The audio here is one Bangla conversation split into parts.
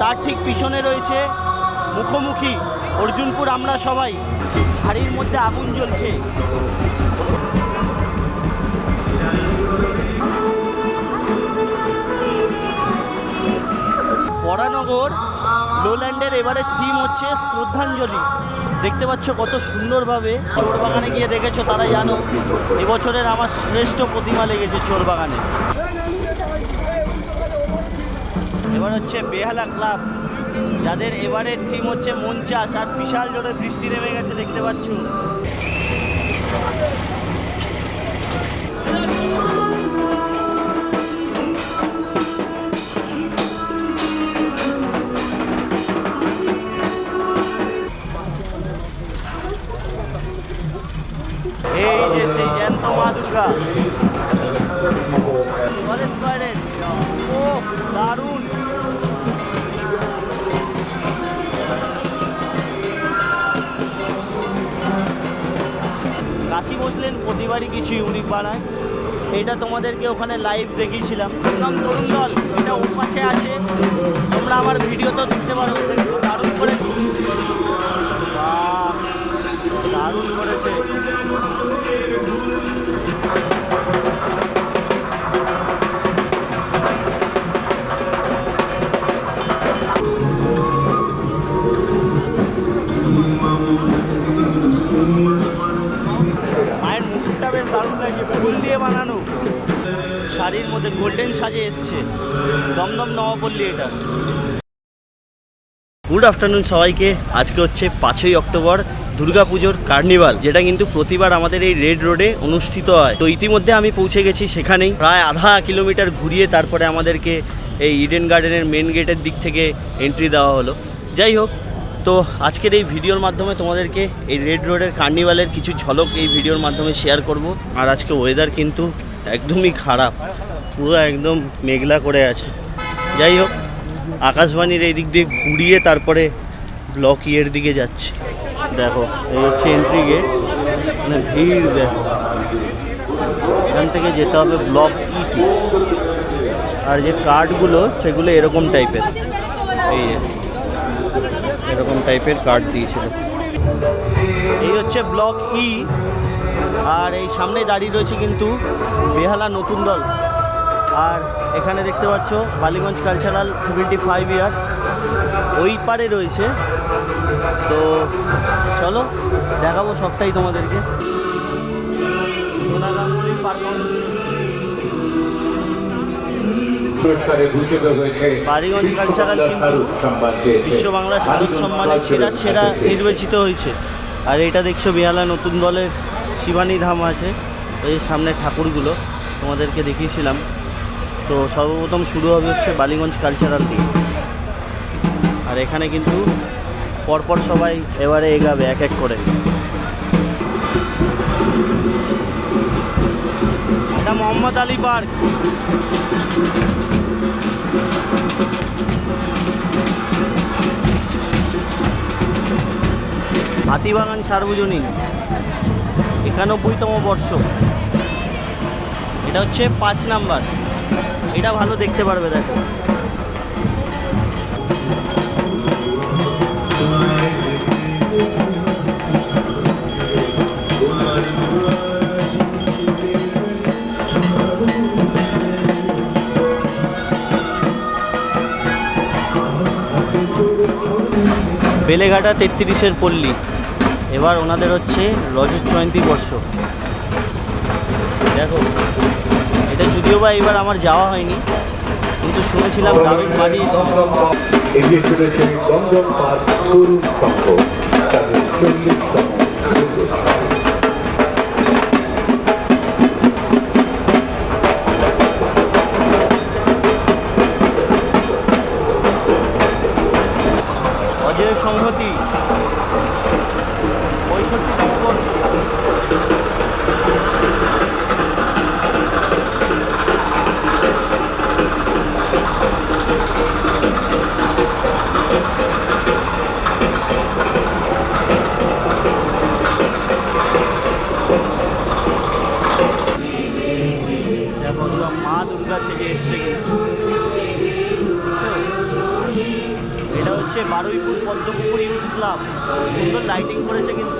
তার ঠিক পিছনে রয়েছে মুখোমুখি অর্জুনপুর আমরা সবাই। হাড়ির মধ্যে আগুন জ্বলছে। বরানগর লোল্যান্ডের এবারে থিম হচ্ছে শ্রদ্ধাঞ্জলি। দেখতে পাচ্ছ কত সুন্দরভাবে চোর বাগানে গিয়ে দেখেছ তারা জানো, এবছরের আমার শ্রেষ্ঠ প্রতিমা লেগেছে চোর বাগানে এবার হচ্ছে বেহালা ক্লাব, যাদের এবারের থিম হচ্ছে মন চাষ আর বিশাল জোরে বৃষ্টি নেমে গেছে, দেখতে পাচ্ছ। এটা তোমাদেরকে ওখানে লাইভ দেখিয়েছিলাম। তরুণ দল, এটা ওপাশে আছে। তোমরা আমার ভিডিও তো দেখতে পারো। মধ্যে গোল্ডেন সাজে এসছে। দমদম নবাপল্লী এটা। গুড আফটারনুন সবাইকে। আজকে হচ্ছে পাঁচই অক্টোবর, দুর্গাপুজোর কার্নিভাল, যেটা কিন্তু প্রতিবার আমাদের এই রেড রোডে অনুষ্ঠিত হয়। তো ইতিমধ্যে আমি পৌঁছে গেছি সেখানেই। প্রায় আধা কিলোমিটার ঘুরিয়ে তারপরে আমাদেরকে এই ইডেন গার্ডেনের মেন গেটের দিক থেকে এন্ট্রি দেওয়া হলো। যাই হোক, তো আজকের এই ভিডিওর মাধ্যমে তোমাদেরকে এই রেড রোডের কার্নিভালের কিছু ঝলক এই ভিডিওর মাধ্যমে শেয়ার করব। আর আজকে ওয়েদার কিন্তু একদমই খারাপ। পুরো একদম মেঘলা করে আছে। যাই হোক, আকাশবাণীর এই দিক দিয়ে ঘুরিয়ে তারপরে ব্লক ইয়ের দিকে যাচ্ছে। দেখো, এই হচ্ছে এন্ট্রি গেট মানে ভিড়, দেখো। এখান থেকে যেতে হবে ব্লক ইটি আর যে কার্ডগুলো সেগুলো এরকম টাইপের এই এরকম টাইপের কার্ড দিয়েছিল। এই হচ্ছে ব্লক ই আর এই সামনে দাঁড়িয়ে রয়েছে কিন্তু বেহালা নতুন দল। আর এখানে দেখতে পাচ্ছ, Ballygunge cultural seventy five years ওই পারে রয়েছে। তো চলো, দেখাবো সবটাই তোমাদেরকে। সোনা পারফরমেন্স পুরস্কারে ভূষিত হয়েছে বাড়িগঞ্জ কালচারাল কিন্তু বিশ্ব বাংলা সাহিত্য সম্মানে সেরা সেরা নির্বাচিত হয়েছে। আর এটা দেখছ বেহালা নতুন দলের শিবানী ধাম আছে। এই সামনে ঠাকুরগুলো তোমাদেরকে দেখিয়েছিলাম। তো সর্বপ্রথম শুরু হবে হচ্ছে বালিগঞ্জ কালচারাল দিয়ে আর এখানে কিন্তু পরপর সবাই এবারে এগাবে এক এক করে। এটা মোহাম্মদ আলী পার্ক। হাতিবাগান সার্বজনীন, একানব্বইতম বর্ষ। এটা হচ্ছে পাঁচ নাম্বার। এটা ভালো দেখতে পারবে, দেখো। বেলেঘাটা তেত্রিশের পল্লী। এবার ওনাদের হচ্ছে রজত জয়ন্তী বর্ষ। দেখো, এটা যদিও বা এবার আমার যাওয়া হয়নি, কিন্তু শুনেছিলাম দারুণ বানিয়েছিল এগিয়ে চলেছে হচ্ছে বারুইপুর পদ্মপুকুর ইউথ ক্লাব। সুন্দর লাইটিং করেছে কিন্তু।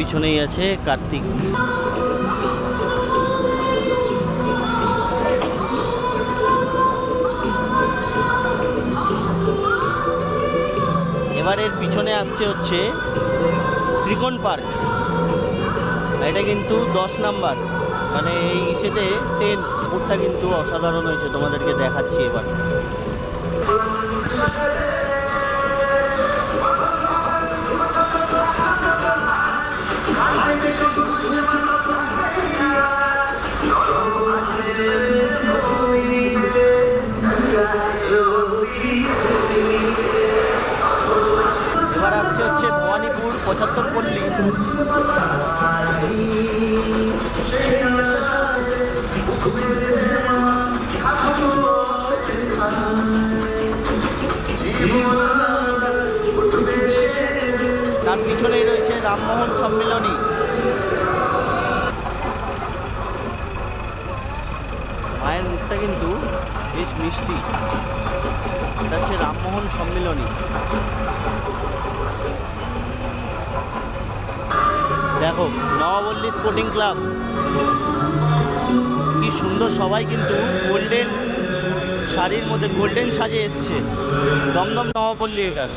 পিছনেই আছে কার্তিক। এবার এর পিছনে আসছে হচ্ছে ত্রিকোণ পার্ক। এটা কিন্তু দশ নাম্বার। মানে এই ইসেতে টেন উপরটা কিন্তু অসাধারণ হয়েছে তোমাদেরকে দেখাচ্ছি এবার। এবার আসছে হচ্ছে ভবানীপুর পঁচাত্তর পল্লী। রামমোহন সম্মেলনী। মায়ের মুখটা কিন্তু বেশ মিষ্টি। এটা হচ্ছে রামমোহন সম্মেলনী। দেখো নবপল্লী স্পোর্টিং ক্লাব। কি সুন্দর সবাই কিন্তু গোল্ডেন শাড়ির মধ্যে গোল্ডেন সাজে এসছে। দমদম নবপল্লী এখানে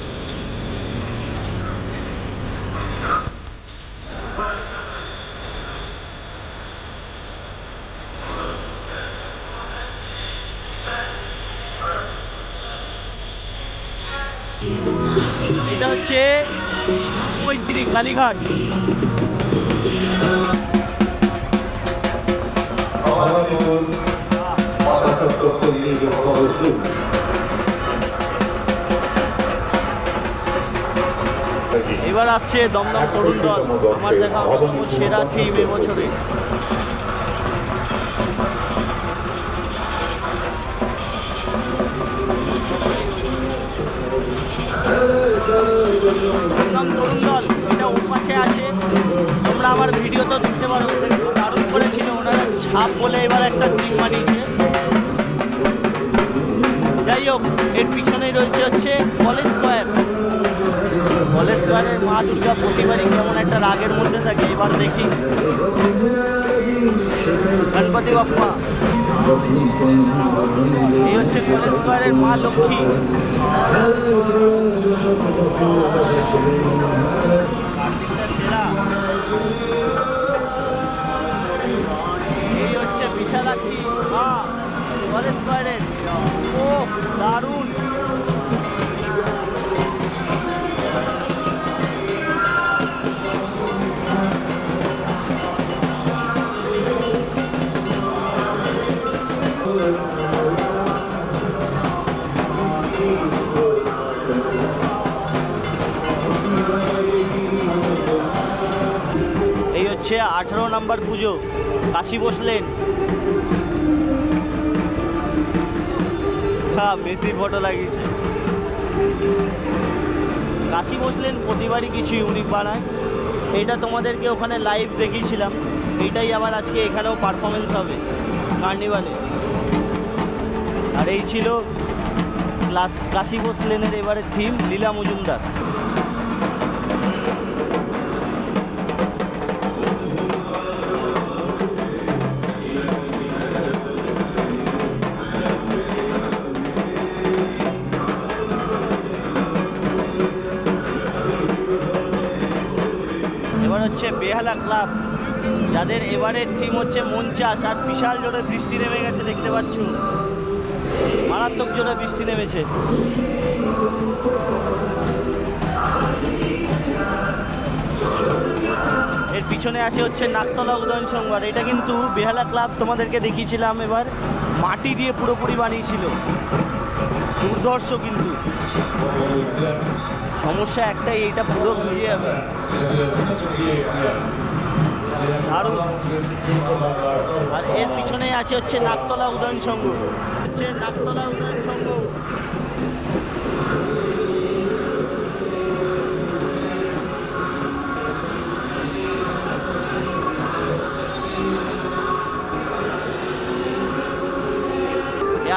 এটা হচ্ছে পঁয়ত্রিশ কালীঘাট এবার আসছে দমদম তরুণ দল। আমার দেখা সেরা টিম এবছরে দমদম তরুণ দল এটা ওর আছে। তোমরা আমার ভিডিও তো দেখতে পারো। দারুণ করেছিল ওনারা। ছাপ বলে এবার একটা টিম বানিয়েছে। যাই হোক, এর পিছনেই রয়েছে হচ্ছে কলেজ স্কোয়ার কলেজ স্কোয়ারের মা দুর্গা প্রতিবারই কেমন একটা রাগের মধ্যে থাকে, এবার দেখি। গণপতি বাপ্পা। এই কলেজ স্কোয়ারের মা লক্ষ্মী। এই হচ্ছে বিশালাক্ষী মা কলেজ স্কোয়ারের। ও দারুণ। হচ্ছে আঠেরো নাম্বার পুজো, কাশি বসলেন। হ্যাঁ বেশি ফটো লাগিয়েছে। কাশি বসলেন, প্রতিবারই কিছু ইউনিক বানায়। এটা তোমাদেরকে ওখানে লাইভ দেখিয়েছিলাম। এটাই আবার আজকে এখানেও পারফরমেন্স হবে কার্নিভালে আর এই ছিল ক্লাস কাশি বসলেনের এবারে থিম লীলা মজুমদার। বেহালা ক্লাব, যাদের এবারের থিম হচ্ছে মন চাষ আর বিশাল জোরে বৃষ্টি নেমে গেছে দেখতে পাচ্ছ। মারাত্মক জোরে বৃষ্টি নেমেছে। এর পিছনে আছে হচ্ছে নাকতলা উদয়ন আর এটা কিন্তু বেহালা ক্লাব তোমাদেরকে দেখিয়েছিলাম এবার, মাটি দিয়ে পুরোপুরি বানিয়েছিল। দুর্ধর্ষ কিন্তু। সমস্যা একটাই, এইটা পুরো ভিজে যাবে। দারুণ আর এর পিছনে আছে হচ্ছে নাকতলা উদয়ন সংঘ। হচ্ছে নাকতলা উদয়ন সংঘ।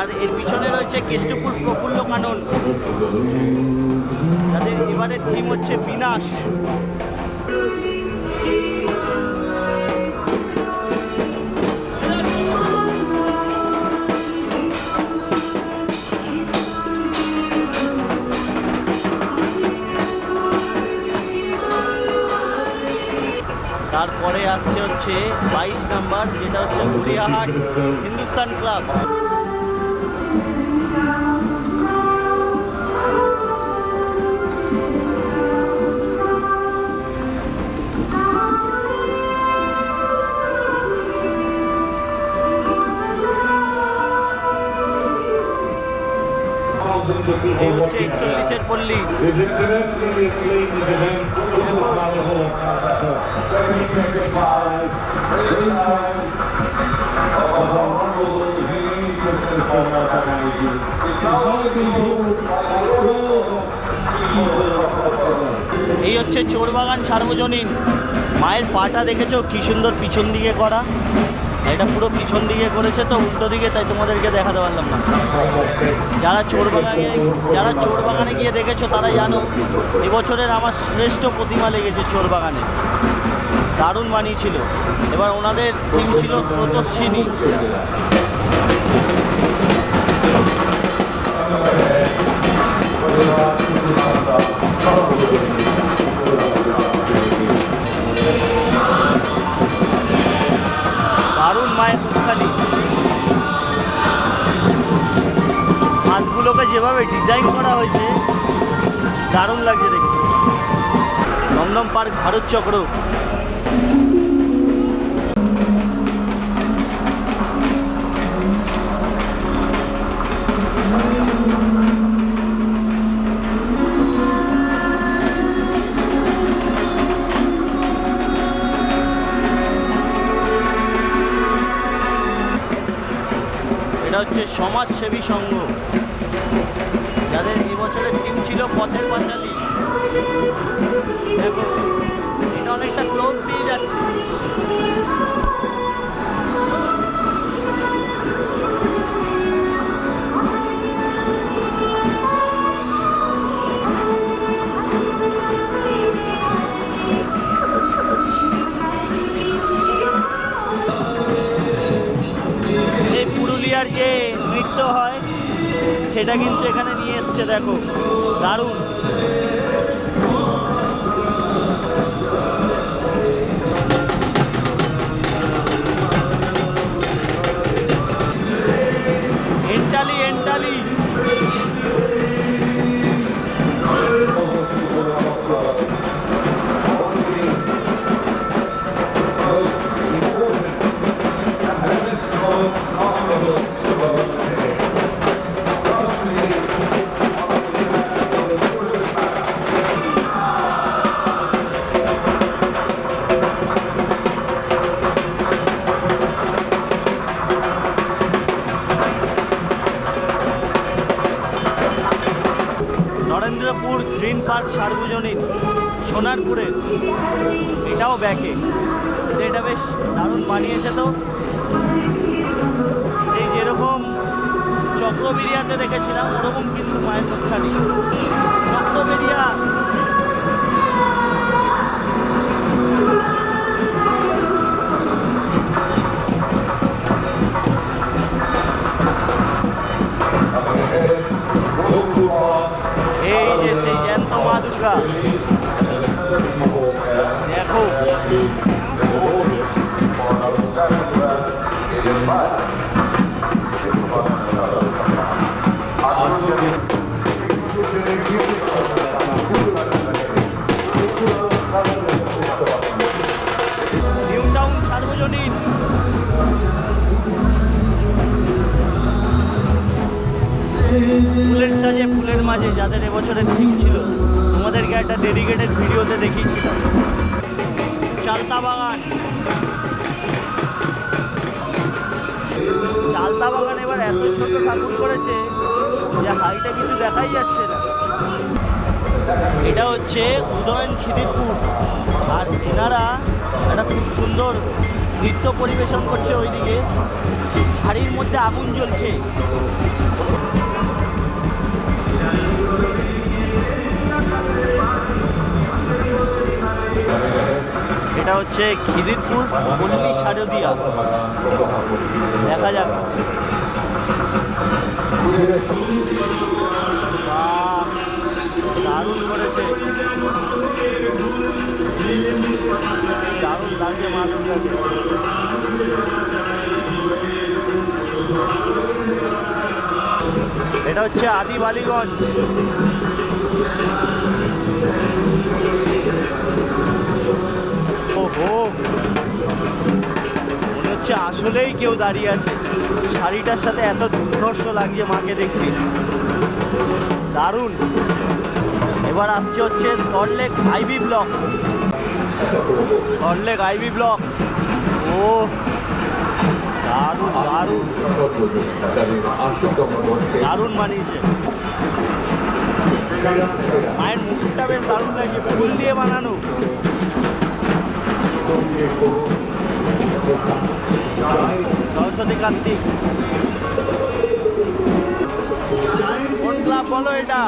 আর এর পিছনে রয়েছে কেষ্টপুর প্রফুল্ল কানন। যাদের এবারের থিম হচ্ছে বিনাশ। তারপরে আসছে হচ্ছে বাইশ নাম্বার যেটা হচ্ছে গড়িয়াহাট হিন্দুস্তান ক্লাব। এই হচ্ছে চোরবাগান সার্বজনীন। মায়ের পাটা দেখেছ? কি সুন্দর পিছন দিকে করা। এটা পুরো পিছন দিকে করেছে তো, উল্টো দিকে, তাই তোমাদেরকে দেখাতে পারলাম না। যারা চোরবাগানে যারা চোরবাগানে গিয়ে দেখেছ, তারা জানো, এবছরের আমার শ্রেষ্ঠ প্রতিমা লেগেছে চোরবাগানে। দারুণ বানিয়েছিল। এবার ওনাদের থিম ছিল স্রোতস্বিনী। ভারত চক্র। এটা হচ্ছে সমাজসেবী সংঘ। যাদের এবছরের থিম ছিল পথের পাঁচালী। দেখো অনেকটা ক্লোজ দিয়ে যাচ্ছে। পুরুলিয়ার যে নৃত্য হয়, সেটা কিন্তু এখানে নিয়ে এসছে, দেখো। দারুণ। ali. সোনারপুরের এটাও ব্যাকে। এটা বেশ দারুণ বানিয়েছে তো। এই যেরকম চক্রবেরিয়াতে দেখেছিলাম, ওরকম কিন্তু মায়ের মুখখানি চক্রবেরিয়া! এই যে সেই জ্যান্ত মা দুর্গা। ফুলের সাজে ফুলের মাঝে যাদের এবছরের থিম ছিল তোমাদেরকে একটা ডেডিকেটেড ভিডিওতে দেখিয়েছিলাম। চালতা বাগান বাগান এবার এত ছোট ঠাকুর করেছে যে হাইটা কিছু দেখাই যাচ্ছে না। এটা হচ্ছে উদয়ন খিদিরপুর। আর এনারা একটা খুব সুন্দর নৃত্য পরিবেশন করছে ওইদিকে। হাড়ির মধ্যে আগুন জ্বলছে। এটা হচ্ছে খিদিরপুর পল্লী শারদিয়া। দেখা যাক। দারুণ করেছে। দারুণ লাগছে মা দুর্গাকে। এটা হচ্ছে আদি হচ্ছে আসলেই কেউ দাঁড়িয়ে আছে। শাড়িটার সাথে এত দুর্ধর্ষ লাগছে মাকে দেখতে। দারুণ। এবার আসছে হচ্ছে Salt Lake I B block Salt Lake I B block ও, দারুণ দারুণ। দারুণ বানিয়েছে। মায়ের মুখটা বেশ দারুণ লাগছে, ফুল দিয়ে বানানো। সরস্বতী কার্তিক কোন ক্লাব বলো এটা?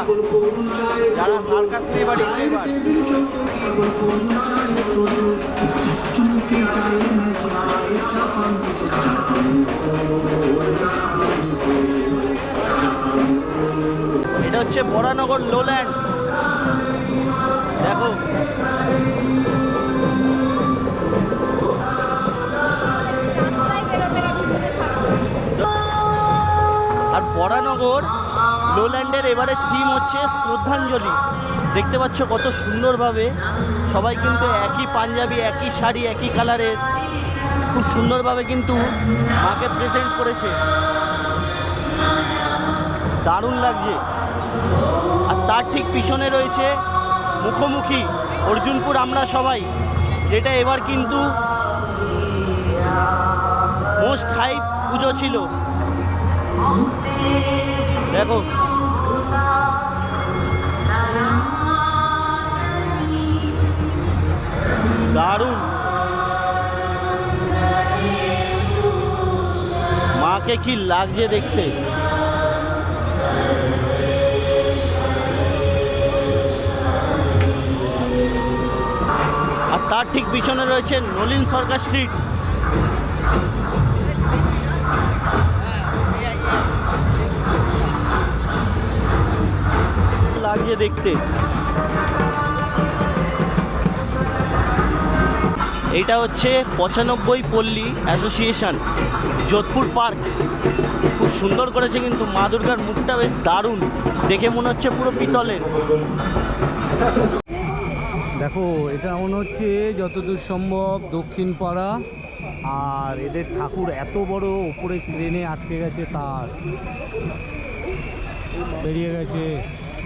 যারা সার্কাস নিয়ে বাড়ি এটা হচ্ছে বরানগর, লোল্যান্ড। দেখো। বরানগর লোল্যান্ডের এবারে থিম হচ্ছে শ্রদ্ধাঞ্জলি। দেখতে পাচ্ছ কত সুন্দরভাবে সবাই কিন্তু একই পাঞ্জাবি, একই শাড়ি, একই কালারের। খুব সুন্দরভাবে কিন্তু মাকে প্রেজেন্ট করেছে। দারুণ লাগছে। আর তার ঠিক পিছনে রয়েছে মুখোমুখি অর্জুনপুর আমরা সবাই, যেটা এবার কিন্তু মোস্ট হাই পুজো ছিল। দেখো। দারুণ। মাকে কি লাগছে দেখতে? আর তার ঠিক পিছনে রয়েছে নলিন সরকার স্ট্রিট লাগছে দেখতে। এইটা হচ্ছে পঁচানব্বই পল্লী অ্যাসোসিয়েশন, যোধপুর পার্ক। খুব সুন্দর করেছে কিন্তু মা দুর্গার মুখটা বেশ দারুণ। দেখে মনে হচ্ছে পুরো পিতলের। দেখো, এটা মনে হচ্ছে যতদূর সম্ভব দক্ষিণ পাড়া। আর এদের ঠাকুর এত বড় উপরে ক্রেনে আটকে গেছে তার। বেরিয়ে গেছে।